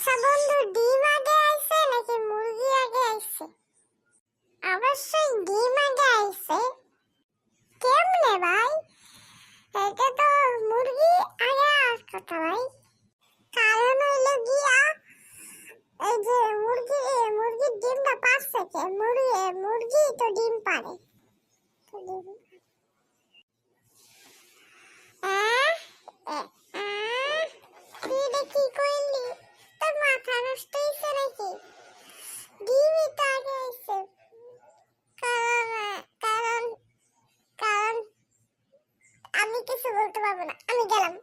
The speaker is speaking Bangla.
আচ্ছা বন্ধু, ডিম আগে আইছে নাকি মুরগি আগে আইছে? অবশ্যই ডিম আগে আইছে। কেমনে ভাই? এটা তো মুরগি আগে আর কথা ভাই। কারণ হইল গিয়া, এই যে মুরগি মুরগির ডিমটা পারছে কে? মুরগি মুরগি তো ডিম পারে। তো ডিম নষ্ট হইছে নাকি? ডিমই তো আগে কারণ কারণ আমি কিছু বলতে পারব না। আমি গেলাম।